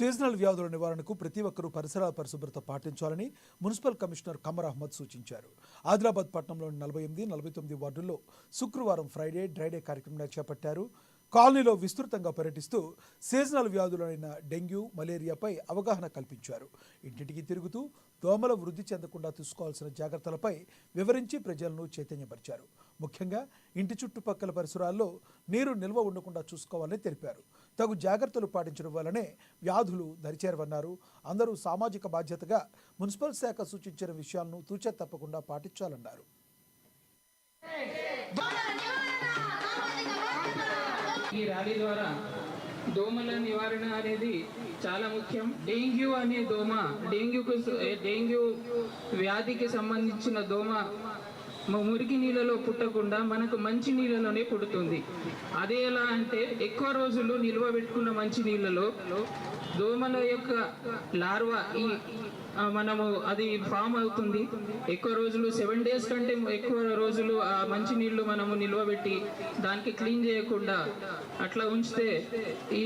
Seasonal వ్యాధుల నివారణకు ప్రతి ఒక్కరూ పరిసరాల పరిశుభ్రత పాటించాలని మున్సిపల్ కమిషనర్ కమర్ అహ్మద్ సూచించారు. ఆదిలాబాద్ పట్టణంలోని నలభై ఎనిమిది నలభై తొమ్మిది వార్డుల్లో శుక్రవారం ఫ్రైడే డ్రైడే కార్యక్రమాన్ని చేపట్టారు. కాలనీలో విస్తృతంగా పర్యటిస్తూ సీజనల్ వ్యాధులైన డెంగ్యూ మలేరియాపై అవగాహన కల్పించారు. ఇంటింటికి తిరుగుతూ దోమల వృద్ధి చెందకుండా తీసుకోవాల్సిన జాగ్రత్తలపై వివరించి ప్రజలను చైతన్యపరిచారు. ముఖ్యంగా ఇంటి చుట్టుపక్కల పరిసరాల్లో నీరు నిల్వ ఉండకుండా చూసుకోవాలని తెలిపారు. తగు జాగ్రత్తలు పాటించడం వల్లనే వ్యాధులు దరిచేరవన్నారు. అందరూ సామాజిక బాధ్యతగా మున్సిపల్ శాఖ సూచించిన విషయాలను తూచా తప్పకుండా పాటించాలన్నారు. ఈ ర్యాలీ ద్వారా దోమల నివారణ అనేది చాలా ముఖ్యం. డెంగ్యూ అనే దోమ డెంగ్యూకు డెంగ్యూ వ్యాధికి సంబంధించిన దోమ మురికి నీళ్ళలో పుట్టకుండా మనకు మంచి నీళ్ళలోనే పుడుతుంది. అదే ఎలా అంటే ఎక్కువ రోజులు నిల్వ పెట్టుకున్న మంచి నీళ్ళలో దోమల యొక్క లార్వా ఈ మనము అది ఫామ్ అవుతుంది. ఎక్కువ రోజులు సెవెన్ డేస్ కంటే ఎక్కువ రోజులు ఆ మంచి నీళ్ళు మనము నిల్వబెట్టి దానికి క్లీన్ చేయకుండా అట్లా ఉంచితే ఈ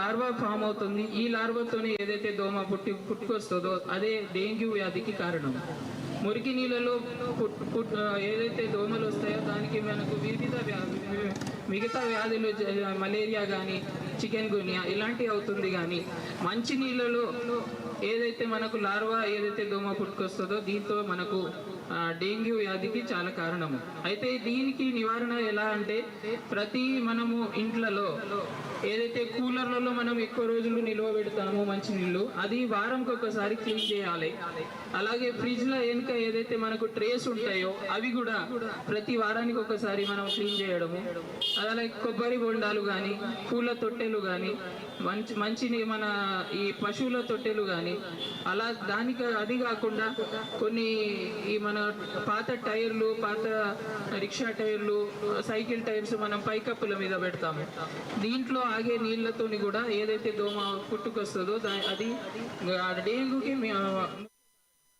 లార్వా ఫామ్ అవుతుంది. ఈ లార్వాతోనే ఏదైతే దోమ పుట్టి పుట్టుకొస్తుందో అదే డెంగ్యూ వ్యాధికి కారణం. మురికి నీళ్ళలో ఏదైతే దోమలు వస్తాయో దానికి మనకు వివిధ మిగతా వ్యాధులు మలేరియా కానీ చికెన్ గునియా ఇలాంటివి అవుతుంది కానీ మంచి నీళ్ళలో ఏదైతే మనకు లార్వా ఏదైతే దోమ పుట్టుకొస్తుందో దీంతో మనకు డెంగ్యూ వ్యాధికి చాలా కారణము. అయితే దీనికి నివారణ ఎలా అంటే ప్రతి మనము ఇంట్లలో ఏదైతే కూలర్లలో మనం ఎక్కువ రోజులు నిల్వ పెడతామో మంచి నీళ్ళు అది వారంకి ఒకసారి క్లీన్ చేయాలి. అలాగే ఫ్రిడ్జ్లో వెనుక ఏదైతే మనకు ట్రేస్ ఉంటాయో అవి కూడా ప్రతి వారానికి ఒకసారి మనం క్లీన్ చేయడము. అలాగే కొబ్బరి బొండాలు కానీ పూల తొట్టెలు కానీ మంచి మంచిని మన ఈ పశువుల తొట్టెలు కానీ అలా దానికి అది కాకుండా కొన్ని ఈ మన పాత టైర్లు పాత రిక్షా టైర్లు సైకిల్ టైర్స్ మనం పైకప్పుల మీద పెడతాము. దీంట్లో ఆగే నీళ్ళతోని కూడా ఏదైతే దోమ పుట్టుకొస్తుందో దా- అది ఆ డెంగ్యూకి